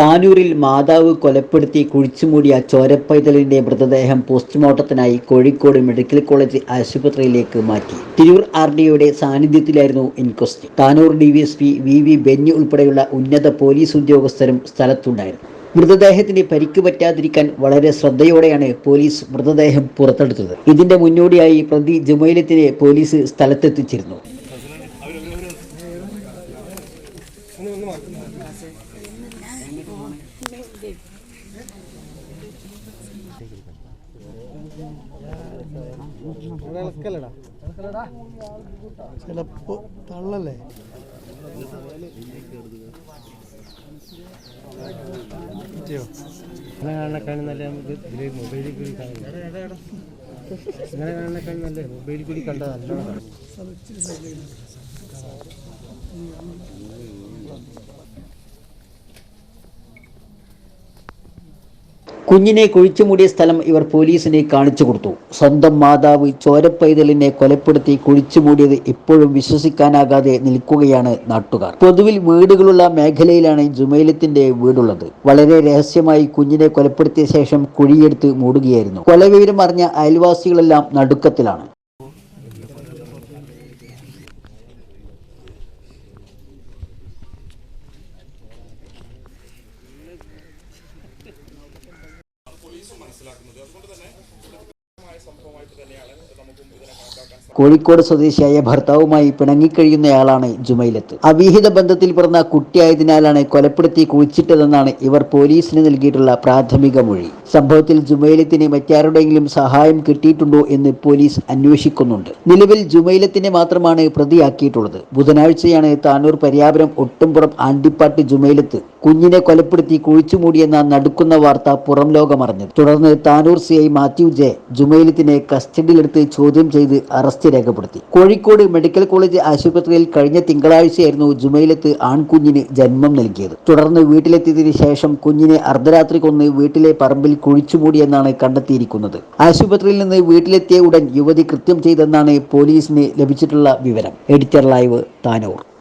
താനൂരിൽ മാതാവ് കൊലപ്പെടുത്തി കുഴിച്ചുമൂടിയ ചോരപ്പൈതലിന്റെ മൃതദേഹം പോസ്റ്റ്മോർട്ടത്തിനായി കോഴിക്കോട് മെഡിക്കൽ കോളേജ് ആശുപത്രിയിലേക്ക് മാറ്റി. തിരൂർ ആർ ഡിഒയുടെ സാന്നിധ്യത്തിലായിരുന്നു inquest Tanur DYSP V V Benny ഉൾപ്പെടെയുള്ള ഉന്നത പോലീസ് ഉദ്യോഗസ്ഥരും സ്ഥലത്തുണ്ടായിരുന്നു. മൃതദേഹത്തിന് പരിക്ക് പറ്റാതിരിക്കാൻ വളരെ ശ്രദ്ധയോടെയാണ് പോലീസ് മൃതദേഹം പുറത്തെടുത്തത്. ഇതിന്റെ മുന്നോടിയായി പ്രതി ജുമൈലത്തിനെ പോലീസ് സ്ഥലത്തെത്തിച്ചിരുന്നു. ചിലപ്പോ തള്ളല്ലേ ഇങ്ങനെ കാണാൻ നല്ല നമുക്ക് ഇതിൽ മൊബൈലിൽ കൂടി കാണാം. ഇങ്ങനെ കാണാൻ നല്ല മൊബൈലിൽ കൂടി കണ്ടാൽ നല്ലതാണ് കുഞ്ഞിനെ കുഴിച്ചുമൂടിയ സ്ഥലം ഇവർ പോലീസിനെ കാണിച്ചു കൊടുത്തു. സ്വന്തം മാതാവ് ചോരപ്പൈതലിനെ കൊലപ്പെടുത്തി കുഴിച്ചുമൂടിയത് ഇപ്പോഴും വിശ്വസിക്കാനാകാതെ നിൽക്കുകയാണ് നാട്ടുകാർ. പൊതുവിൽ വീടുകളുള്ള മേഖലയിലാണ് ജുമൈലത്തിന്റെ വീടുള്ളത്. വളരെ രഹസ്യമായി കുഞ്ഞിനെ കൊലപ്പെടുത്തിയ ശേഷം കുഴിയെടുത്ത് മൂടുകയായിരുന്നു. കൊലവിവരം അറിഞ്ഞ അയൽവാസികളെല്ലാം നടുക്കത്തിലാണ്. മനസ്സിലാക്കുന്നത്. അതുകൊണ്ട് തന്നെ കോഴിക്കോട് സ്വദേശിയായ ഭർത്താവുമായി പിണങ്ങിക്കഴിയുന്നയാളാണ് ജുമൈലത്ത്. അവിഹിത ബന്ധത്തിൽ പിറന്ന കുട്ടിയായതിനാലാണ് കൊലപ്പെടുത്തി കുഴിച്ചിട്ടതെന്നാണ് ഇവർ പോലീസിന് നൽകിയിട്ടുള്ള പ്രാഥമിക മൊഴി. സംഭവത്തിൽ ജുമൈലത്തിന് മറ്റാരുടെയെങ്കിലും സഹായം കിട്ടിയിട്ടുണ്ടോ എന്ന് പോലീസ് അന്വേഷിക്കുന്നുണ്ട്. നിലവിൽ ജുമൈലത്തിനെ മാത്രമാണ് പ്രതിയാക്കിയിട്ടുള്ളത്. ബുധനാഴ്ചയാണ് താനൂർ പര്യാപുരം ഒട്ടുംപുറം ആണ്ടിപ്പാട്ട് ജുമൈലത്ത് കുഞ്ഞിനെ കൊലപ്പെടുത്തി കുഴിച്ചുമൂടിയെന്ന നടുക്കുന്ന വാർത്ത പുറം ലോകമറിഞ്ഞത് തുടർന്ന് Tanur C I Mathew J ജുമൈലത്തിനെ കസ്റ്റഡിയിലെടുത്ത് ചോദ്യം ചെയ്ത് അറസ്റ്റ് രേഖപ്പെടുത്തി. കോഴിക്കോട് മെഡിക്കൽ കോളേജ് ആശുപത്രിയിൽ കഴിഞ്ഞ തിങ്കളാഴ്ചയായിരുന്നു ജുമൈലത്ത് ആൺകുഞ്ഞിന് ജന്മം നൽകിയത്. തുടർന്ന് വീട്ടിലെത്തിയതിന് ശേഷം കുഞ്ഞിനെ അർദ്ധരാത്രി കൊന്ന് വീട്ടിലെ പറമ്പിൽ കുഴിച്ചുമൂടിയെന്നാണ് കണ്ടെത്തിയിരിക്കുന്നത്. ആശുപത്രിയിൽ നിന്ന് വീട്ടിലെത്തിയ ഉടൻ യുവതി കൃത്യം ചെയ്തെന്നാണ് പോലീസിന് ലഭിച്ചിട്ടുള്ള വിവരം. Editor live Tanur.